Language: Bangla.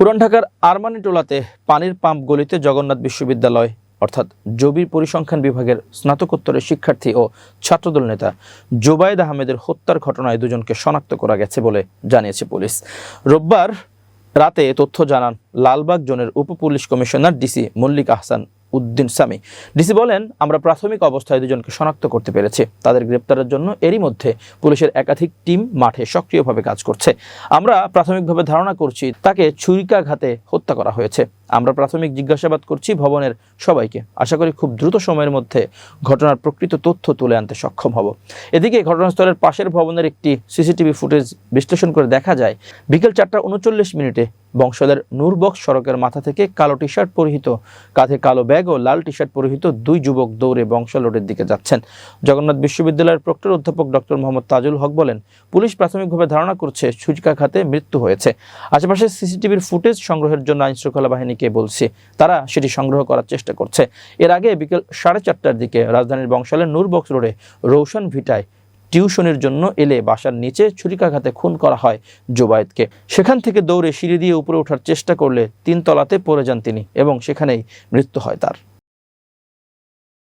পুরান ঢাকার আরমানি টোলাতে পানির পাম্প গলিতে জগন্নাথ বিশ্ববিদ্যালয়, অর্থাৎ জবির পরিসংখ্যান বিভাগের স্নাতকোত্তরের শিক্ষার্থী ও ছাত্রদল নেতা জোবায়েদ আহমেদের হত্যার ঘটনায় দুজনকে শনাক্ত করা গেছে বলে জানিয়েছে পুলিশ। রোববার রাতে তথ্য জানান লালবাগ জোনের উপ police commissioner DC Mallik Ahsan Uddin Sami. DC বলেন, আমরা প্রাথমিক অবস্থায় দুজনকে শনাক্ত করতে পেরেছি। তাদের গ্রেপ্তারের জন্য এরই মধ্যে পুলিশের একাধিক টিম মাঠে সক্রিয়ভাবে কাজ করছে। আমরা প্রাথমিকভাবে ধারণা করছি, তাকে ছুরিকাঘাতে হত্যা করা হয়েছে। আমরা প্রাথমিক জিজ্ঞাসাবাদ করছি ভবনের সবাইকে। আশা করি খুব দ্রুত সময়ের মধ্যে ঘটনার প্রকৃত তথ্য তুলে আনতে সক্ষম হব। এদিকে ঘটনাস্থলের পাশের ভবনের একটি সিসিটিভি ফুটেজ বিশ্লেষণ করে দেখা যায়, বিকেল চারটা উনচল্লিশ মিনিটে বংশালের নূরবক্স সড়কের মাথা থেকে কালো টি শার্ট পরিহিত, কাঁধে কালো ব্যাগ ও লাল টি শার্ট পরিহিত দুই যুবক দৌড়ে বংশ রোডের দিকে যাচ্ছেন। জগন্নাথ বিশ্ববিদ্যালয়ের প্রক্টর অধ্যাপক ডক্টর মোহাম্মদ তাজুল হক বলেন, পুলিশ প্রাথমিকভাবে ধারণা করছে ছুরিকাঘাতে মৃত্যু হয়েছে। আশেপাশে সিসিটিভির ফুটেজ সংগ্রহের জন্য আইন শৃঙ্খলা বাহিনীকে বলছি, তারা সেটি সংগ্রহ করার চেষ্টা করছে। এর আগে বিকেল সাড়ে চারটার দিকে রাজধানীর বংশালের নূরবক্স রোডে রৌশন ভিটায় টিউশনের জন্য এলে বাসার নিচে ছুরিকাঘাতে খুন করা হয় জোবায়েদকে। সেখান থেকে দৌড়ে সিঁড়ি দিয়ে উপরে ওঠার চেষ্টা করলে তিন তলাতে পড়ে যান তিনি এবং সেখানেই মৃত্যু হয় তার।